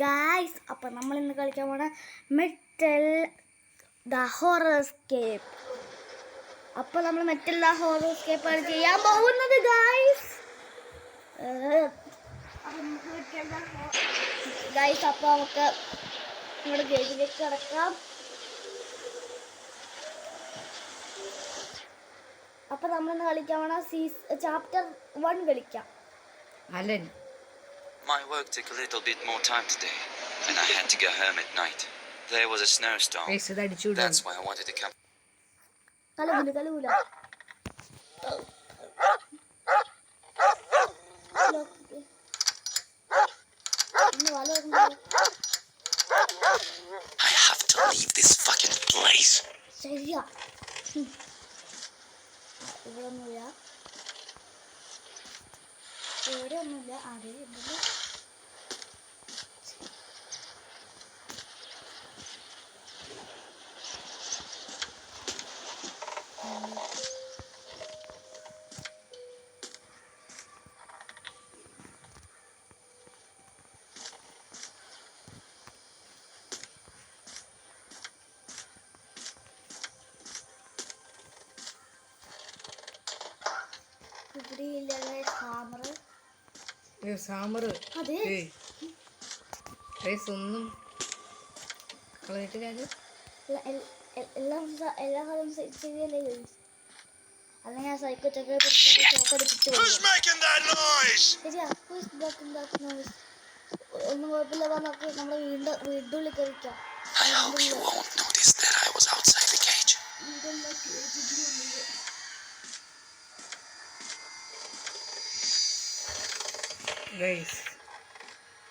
Guys അപ്പം നമ്മൾ ഇന്ന് കളിക്കാൻ പോണ മെറ്റൽ ദ ഹോറസ്കേപ്പ് അപ്പോൾ നമ്മൾ മെറ്റൽ ദ ഹോറോസ്കേപ്പ് ആണ് ചെയ്യാൻ പോകുന്നത് ഗായ്സ് ഗായ്സ് അപ്പോൾ നമുക്ക് നമ്മുടെ ഗെയിമിലേക്ക് കിടക്കാം. അപ്പോൾ നമ്മളിന്ന് കളിക്കാൻ പോണ സീസ് ചാപ്റ്റർ വൺ കളിക്കാം. Alan. My work took a little bit more time today, and I had to go home at night. There was a snowstorm. Guys ഇത് അടിച്ചുവിടും That's why I wanted to come. കലകൂല കലകൂല ഇന്ന് വല വെക്കുന്നത് I have to leave this fucking place. ശരിയാ ഹും. ഇവിടെ ഒന്നുമില്ല ഇവിടെ ഒന്നുമില്ല അതെ ഉണ്ടല്ലോ ഇവിടെ ഇല്ലേ ചക്ക ചോക്കടിപ്പിച്ച് കൊടുക്കും making that noise? ശരിയാ Who's blocking that noise? ഒന്നും കുഴപ്പമില്ല നമുക്ക് നമ്മുടെ വീടിന്റെ വീടിന്റെ കയറിക്കാം I hope you won't notice that I was outside the cage. Guys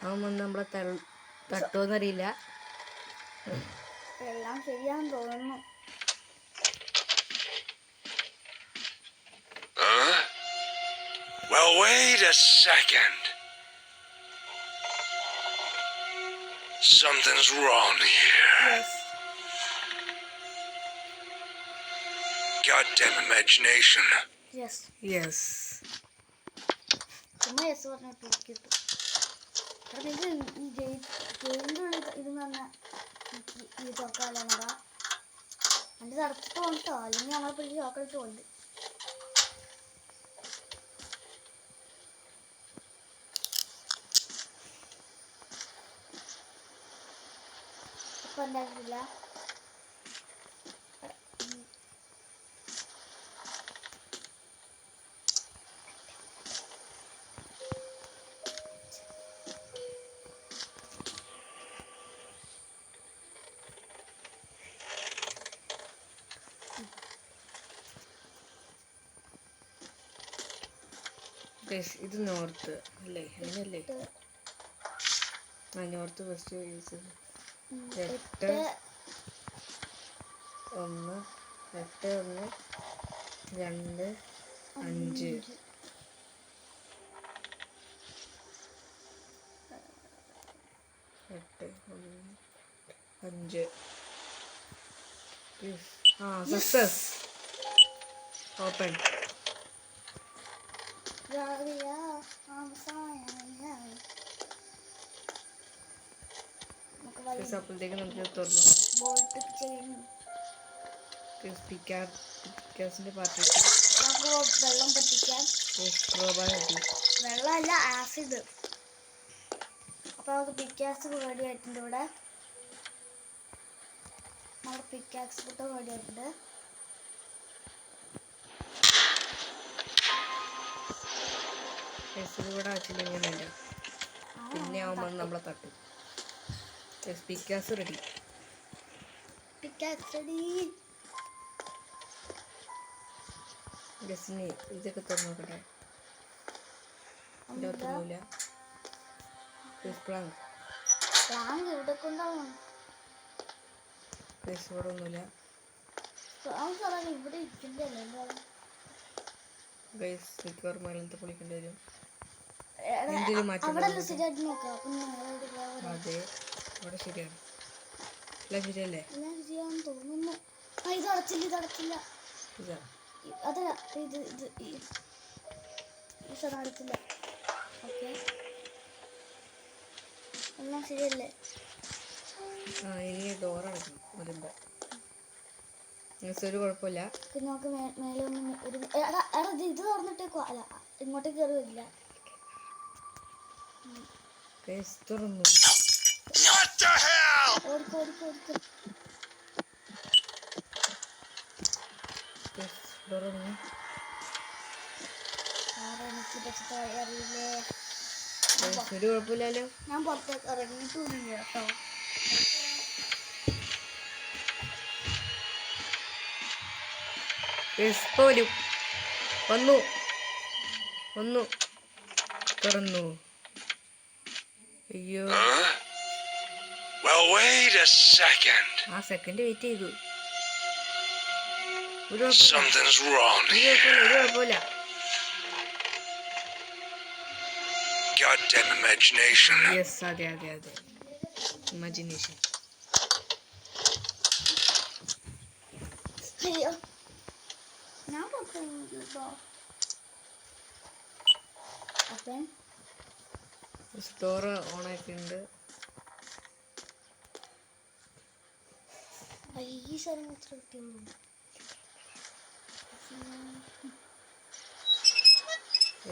അവൻ വന്ന് നമ്മളെ തട്ടുമെന്നറിയില്ല എല്ലാം ശരിയാന്ന് തോന്നുന്നു Well, wait a second. Something's wrong here. Yes. Goddamn imagination. Yes. Yes ചുമ്മാ യെസ് പറഞ്ഞ കിട്ടും കാരണം ഇത് ഈ ഗെയിമിന്റെ ഉള്ളിൽ ഇത് പറഞ്ഞ ഈ തുറക്കാനാടാ എന്റെ തടച്ചിട്ട് പോകട്ടോ അല്ലെങ്കിൽ നമ്മളെ പിള്ളി ചോക്കളിട്ട് കൊണ്ട് അപ്പം ഗൈസ് ഇത് നോർത്ത് അല്ലേ? അങ്ങനെയല്ലേ? ആ നോർത്ത് ഫസ്റ്റ് എട്ട് ഒന്ന് എട്ട് ഒന്ന് രണ്ട് അഞ്ച്. എട്ട് ഒന്ന് അഞ്ച്. ആ സക്സസ്. ഓപ്പൺ. അവസാനമായി. നമുക്ക് വഴി അപ്പോഴത്തേക്ക് നമുക്ക് തുറന്നു പിക്കാസിന്റെ നമുക്ക് വെള്ളം പറ്റിക്കാൻ വെള്ളമല്ല ആസിഡ് അപ്പോൾ നമുക്ക് പിക്കാസ് റെഡി ആയിട്ടുണ്ട് ഇവിടെ. നമ്മുടെ പിക്കാക്സ് കൂട്ടം റെഡി ആയിട്ടുണ്ട്. ഇവിടെ വെച്ചിട്ടുണ്ടെങ്കിലല്ല പിന്നെ ആവുമ്പോൾ നമ്മളെ തട്ടും. പിക്കാസ് റെഡി പിക്കാസ് റെഡി ഗസിന് ഇതൊക്കെ തുറന്നു നോക്കട്ടെ. പ്ലാങ്ക് ഇവിടെ കൊണ്ടാവും? ഇവിടെ ഒന്നുമില്ല. ഇവിടെ ഇരിക്കുന്നതല്ലേ എന്തായാലും ഗൈസ് മിക്കവാറും മലത്ത് പൊളിക്കേണ്ടി വരും. എടാ, കേറില്ല മാറ്റം അവിടെ വരുന്നത്? ശരിയായിട്ട് നോക്കാം. അപ്പം നിങ്ങളോട് പോകാൻ അതെ ഇവിടെ ശരിയാണ്. എല്ലാം ശരിയല്ലേ? എല്ലാം ശരിയാന്ന് തോന്നുന്നു. ഇത് അടച്ചില്ല ഇത് അടച്ചില്ല. ഇതാ. ഇ- അതല്ല ഇത് ഇത് ഈ ഈ അടച്ചില്ല. ഓക്കെ. എല്ലാം ശരിയല്ലേ? ആ ഇനി ഡോർ അടയ്ക്കണം വരുമ്പോൾ മിസ് ഒരു കുഴപ്പമില്ല. പിന്നെ നമുക്ക് മേലെ ഒന്ന് ഒരു ഇത് ഇത് തുറന്നിട്ടേക്കോ. അല്ല ഇങ്ങോട്ടേക്ക് കയറി വരില്ല. കേസ് തുറന്നു തുറന്നു ഒരു കുഴപ്പമില്ലല്ലോ. ഞാൻ പുറത്തേക്ക് ഇറങ്ങിയിട്ടില്ല കേട്ടോ. ഇപ്പോൾ വരും വന്നു. വന്നു. തുറന്നു. അയ്യോ. Huh? Well, wait a second. ആ സെക്കൻഡ് വെയിറ്റ് ചെയ്തു. ഒരു കുഴപ്പമില്ല. Something's wrong ഒരു here. കുഴപ്പമില്ല ഒരു കുഴപ്പമില്ല. Goddamn imagination. യെസ് അതെ അതെ അതെ. ഇമാജിനേഷൻ അയ്യോ. ഞാൻ പുറത്തേക്ക് അപ്പം. സ്റ്റോർ ഓൺ ആക്കിണ്ട്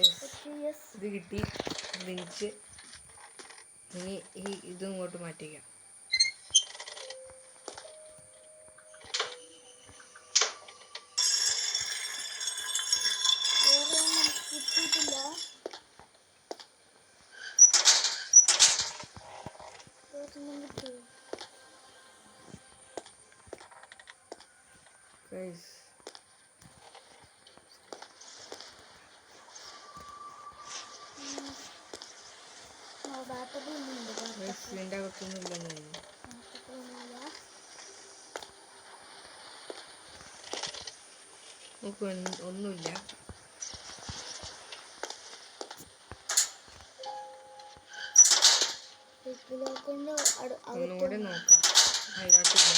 ഈ ഇത് കിട്ടി. ലിഞ്ച് ഇനി ഈ ഇതും ഇങ്ങോട്ട് മാറ്റിക്കാം. ഗൈസ് ഗൈസ് ഇതിന്റെ അകത്തൊന്നും ഇല്ലെന്ന് തോന്നുന്നു ബാറ്ററി ഒന്നുമില്ല നമുക്ക് ഒന്നും- ഒന്നുമില്ല ഇതിലോക്കിന്റെ ഒന്നും കൂടെ നോക്കാം അതിനകത്തില്ല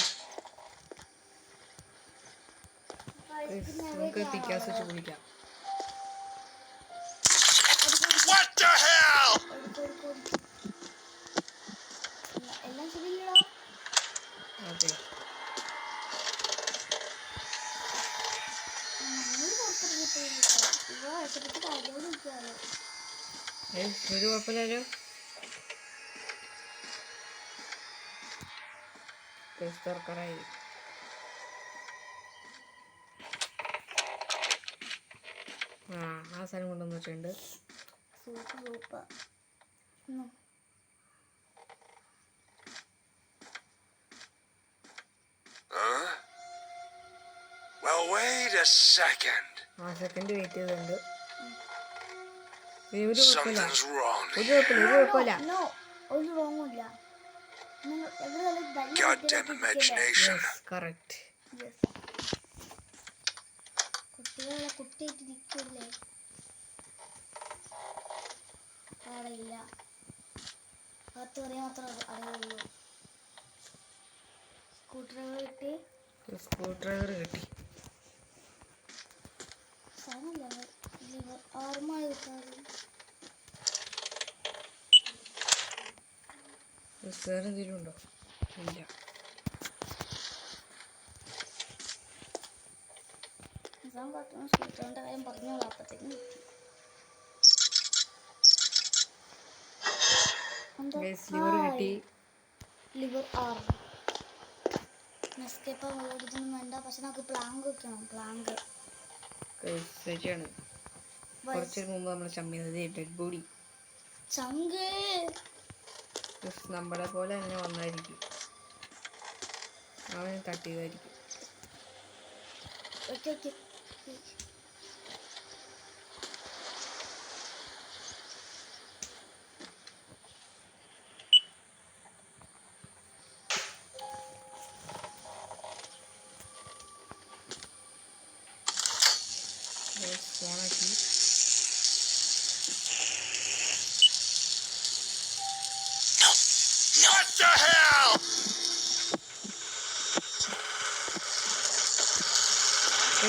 ഗൈസ് നമുക്ക് പിക്കാസ് വെച്ച് കുടിക്കാം. അതെ ഒരു കുഴപ്പമില്ലല്ലോ തുറക്കാറായി ആ ആ സാധനം കൊണ്ടുവന്ന് വെച്ചിട്ടുണ്ട് soup. Soup Huh? Well, wait a second. ആ സെക്കൻഡ് വെയിറ്റ് ചെയ്തിട്ടുണ്ട്. ഒരു കുഴപ്പമില്ല. ഒരു കുഴപ്പമില്ല ഒരു കുഴപ്പമില്ല. നോ ഒരു റോങ്ങും ഇല്ല. കറക്റ്റ് കുട്ടികളെ കുട്ടിയായിട്ട് നിൽക്കില്ലേ? അറിയില്ല അകത്ത് പറയാൻ മാത്രം അറിയുള്ളൂ. കിട്ടി. സ്ക്രൂ ഡ്രൈവർ കിട്ടി. കിട്ടാറ് യെസ്, വേറെ എന്തെങ്കിലും ഉണ്ടോ? ഇല്ല. നിസാം കാട്ടുന്ന സ്കൂട്ടറിന്റെ കാര്യം പറഞ്ഞു അപ്പത്തേക്കും കിട്ടി. ലിവർ ആർ നെസ്കേപ്പ് വേണ്ട പക്ഷെ നമുക്ക് പ്ലാങ്ക് വെക്കണം പ്ലാങ്ക്. ഗൈസ് ശരിയാണ്. കുറച്ച് മുമ്പ് നമ്മൾ ചമ്മിയത് ഡെഡ് ബോഡി ചങ്ക് യെസ് നമ്മളെ പോലെ തന്നെ വന്നായിരിക്കും. അവനെ തട്ടിയതായിരിക്കും. Okay okay Thank you.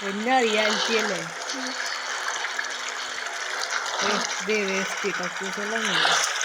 Pues en Nadia él tiene. Es de bestia, confuso la misma.